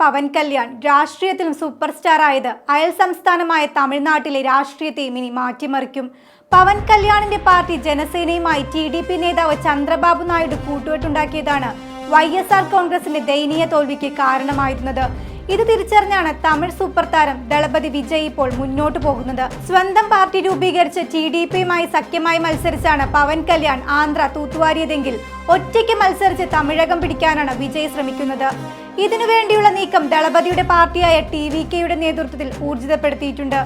പവൻ കല്യാൺ രാഷ്ട്രീയത്തിലും super star ആയത് അയൽ സംസ്ഥാനമായ തമിഴ്നാട്ടിലെ രാഷ്ട്രീയത്തെയും ഇനി മാറ്റിമറിക്കും. പവൻ കല്യാണിന്റെ പാർട്ടി ജനസേനയുമായി ടി ഡി പി നേതാവ് ചന്ദ്രബാബു നായിഡു കൂട്ടുകെട്ടുണ്ടാക്കിയതാണ് വൈ എസ് ആർ കോൺഗ്രസിന്റെ ദയനീയ തോൽവിക്ക് കാരണമായിരുന്നത്. ഇത് തിരിച്ചറിഞ്ഞാണ് തമിഴ് സൂപ്പർ താരം ദളപതി വിജയ് ഇപ്പോൾ മുന്നോട്ട് പോകുന്നത്. സ്വന്തം പാർട്ടി രൂപീകരിച്ച് ടി ഡി പിയുമായി സഖ്യമായി മത്സരിച്ചാണ് പവൻ കല്യാൺ ആന്ധ്ര തൂത്തുവാരിയതെങ്കിൽ ഒറ്റയ്ക്ക് മത്സരിച്ച് തമിഴകം പിടിക്കാനാണ് വിജയ് ശ്രമിക്കുന്നത്. ഇതിനുവേണ്ടിയുള്ള നീക്കം ദളപതിയുടെ പാർട്ടിയായ ടി വി കെയുടെ നേതൃത്വത്തിൽ ഊർജിതപ്പെടുത്തിയിട്ടുണ്ട്.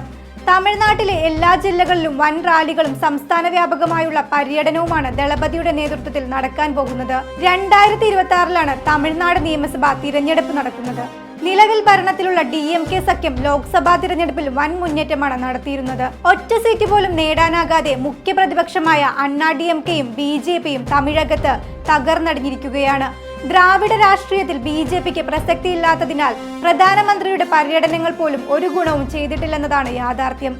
തമിഴ്നാട്ടിലെ എല്ലാ ജില്ലകളിലും വൻ റാലികളും സംസ്ഥാന വ്യാപകമായുള്ള പര്യടനവുമാണ് ദളപതിയുടെ നേതൃത്വത്തിൽ നടക്കാൻ പോകുന്നത്. രണ്ടായിരത്തി ഇരുപത്തി ആറിലാണ് തമിഴ്നാട് നിയമസഭ തിരഞ്ഞെടുപ്പ് നടക്കുന്നത്. നിലവിൽ ഭരണത്തിലുള്ള ഡി എം കെ സഖ്യം ലോക്സഭാ തിരഞ്ഞെടുപ്പിൽ വൻ മുന്നേറ്റമാണ് നടത്തിയിരുന്നത്. ഒറ്റ സീറ്റ് പോലും നേടാനാകാതെ മുഖ്യ പ്രതിപക്ഷമായ അണ്ണാ ഡി എം കെയും ബി ജെ പിയും തമിഴകത്ത് തകർന്നടിഞ്ഞിരിക്കുകയാണ്. ദ്രാവിഡ രാഷ്ട്രീയത്തിൽ ബി ജെ പിക്ക് പ്രസക്തിയില്ലാത്തതിനാൽ പ്രധാനമന്ത്രിയുടെ പര്യടനങ്ങൾ പോലും ഒരു ഗുണവും ചെയ്തിട്ടില്ലെന്നതാണ് യാഥാർത്ഥ്യം.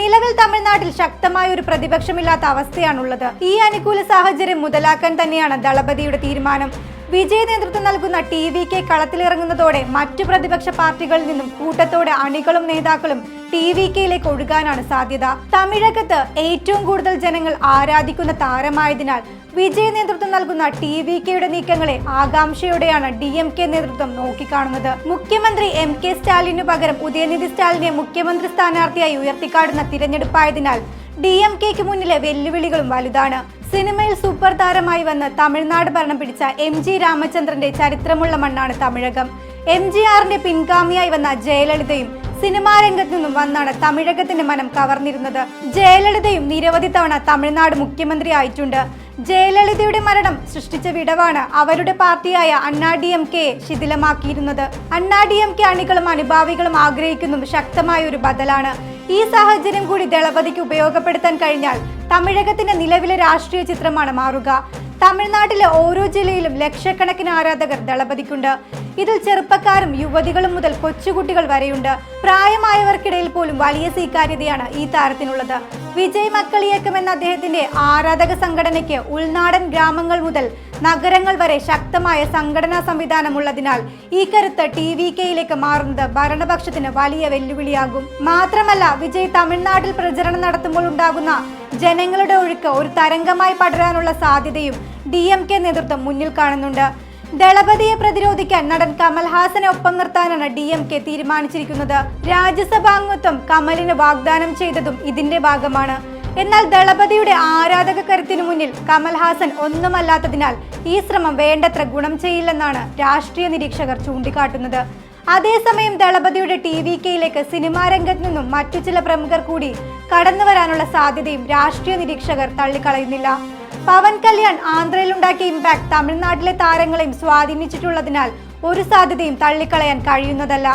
നിലവിൽ തമിഴ്നാട്ടിൽ ശക്തമായ ഒരു പ്രതിപക്ഷമില്ലാത്ത അവസ്ഥയാണുള്ളത്. ഈ അനുകൂല സാഹചര്യം മുതലാക്കാൻ തന്നെയാണ് ദളപതിയുടെ തീരുമാനം. വിജയ് നേതൃത്വം നൽകുന്ന ടി വി കെ കളത്തിലിറങ്ങുന്നതോടെ മറ്റു പ്രതിപക്ഷ പാർട്ടികളിൽ നിന്നും കൂട്ടത്തോടെ അണികളും നേതാക്കളും ടി വി കെയിലേക്ക് ഒഴുകാനാണ് സാധ്യത. തമിഴകത്ത് ഏറ്റവും കൂടുതൽ ജനങ്ങൾ ആരാധിക്കുന്ന താരമായതിനാൽ വിജയ നേതൃത്വം നൽകുന്ന ടി വി കെയുടെ നീക്കങ്ങളെ ആകാംക്ഷയോടെയാണ് ഡി എം കെ നേതൃത്വം നോക്കിക്കാണുന്നത്. മുഖ്യമന്ത്രി എം കെ സ്റ്റാലിനു പകരം ഉദയനിധി സ്റ്റാലിനെ മുഖ്യമന്ത്രി സ്ഥാനാർത്ഥിയായി ഉയർത്തിക്കാടുന്ന തിരഞ്ഞെടുപ്പായതിനാൽ ഡി എം കെക്ക് മുന്നിലെ വെല്ലുവിളികളും വലുതാണ്. സിനിമയിൽ സൂപ്പർ താരമായി വന്ന് തമിഴ്നാട് ഭരണം പിടിച്ച എം ജി രാമചന്ദ്രന്റെ ചരിത്രമുള്ള മണ്ണാണ് തമിഴകം. എം ജി ആറിന്റെ പിൻഗാമിയായി വന്ന ജയലളിതയും സിനിമാ രംഗത്ത് നിന്നും വന്നാണ് തമിഴകത്തിന്റെ മനം കവർന്നിരുന്നത്. ജയലളിതയും നിരവധി തവണ തമിഴ്നാട് മുഖ്യമന്ത്രി ആയിട്ടുണ്ട്. ജയലളിതയുടെ മരണം സൃഷ്ടിച്ച വിടവാണ് അവരുടെ പാർട്ടിയായ അണ്ണാ ഡി എം കെ ശിഥിലമാക്കിയിരുന്നത്. അണ്ണാ ഡി എം കെ അണികളും അനുഭാവികളും ആഗ്രഹിക്കുന്നതും ശക്തമായ ഒരു ബദലാണ്. ഈ സാഹചര്യം കൂടി ദളപതിക്ക് ഉപയോഗപ്പെടുത്താൻ കഴിഞ്ഞാൽ തമിഴകത്തിന്റെ നിലവിലെ രാഷ്ട്രീയ ചിത്രമാണ് മാറുക. തമിഴ്നാട്ടിലെ ഓരോ ജില്ലയിലും ലക്ഷക്കണക്കിന് ആരാധകർ ദളപതിക്കുണ്ട്. ഇതിൽ ചെറുപ്പക്കാരും യുവതികളും മുതൽ കൊച്ചുകുട്ടികൾ വരെയുണ്ട്. പ്രായമായവർക്കിടയിൽ പോലും വലിയ സ്വീകാര്യതയാണ് ഈ താരത്തിനുള്ളത്. വിജയ് മക്കളിയക്കം എന്ന അദ്ദേഹത്തിന്റെ ആരാധക സംഘടനയ്ക്ക് ഉൾനാടൻ ഗ്രാമങ്ങൾ മുതൽ നഗരങ്ങൾ വരെ ശക്തമായ സംഘടനാ സംവിധാനമുള്ളതിനാൽ ഈ കരുത്ത് ടി വി കെയിലേക്ക് മാറുന്നത് ഭരണപക്ഷത്തിന് വലിയ വെല്ലുവിളിയാകും. മാത്രമല്ല വിജയ് തമിഴ്നാട്ടിൽ പ്രചരണം നടത്തുമ്പോൾ ഉണ്ടാകുന്ന ജനങ്ങളുടെ ഒഴുക്ക് ഒരു തരംഗമായി പടരാനുള്ള സാധ്യതയും ഡി എം കെ നേതൃത്വം മുന്നിൽ കാണുന്നുണ്ട്. ദളപതിയെ പ്രതിരോധിക്കാൻ നടൻ കമൽഹാസനെ ഒപ്പം നിർത്താനാണ് ഡി എം കെ തീരുമാനിച്ചിരിക്കുന്നത് രാജ്യസഭാംഗത്വം കമലിന് വാഗ്ദാനം ചെയ്തതും ഇതിന്റെ ഭാഗമാണ്. എന്നാൽ ദളപതിയുടെ ആരാധക കരുത്തിനു മുന്നിൽ കമൽഹാസൻ ഒന്നുമല്ലാത്തതിനാൽ ഈ ശ്രമം വേണ്ടത്ര ഗുണം ചെയ്യില്ലെന്നാണ് രാഷ്ട്രീയ നിരീക്ഷകർ ചൂണ്ടിക്കാട്ടുന്നത്. അതേസമയം ദളപതിയുടെ ടി വി കെയിലേക്ക് സിനിമാ രംഗത്ത് നിന്നും മറ്റു ചില പ്രമുഖർ കൂടി കടന്നു വരാനുള്ള സാധ്യതയും രാഷ്ട്രീയ നിരീക്ഷകർ തള്ളിക്കളയുന്നില്ല. പവൻ കല്യാൺ ആന്ധ്രയിലുണ്ടാക്കിയ ഇമ്പാക്ട് തമിഴ്നാട്ടിലെ താരങ്ങളെയും സ്വാധീനിച്ചിട്ടുള്ളതിനാൽ ഒരു സാധ്യതയും തള്ളിക്കളയാൻ കഴിയുന്നതല്ല.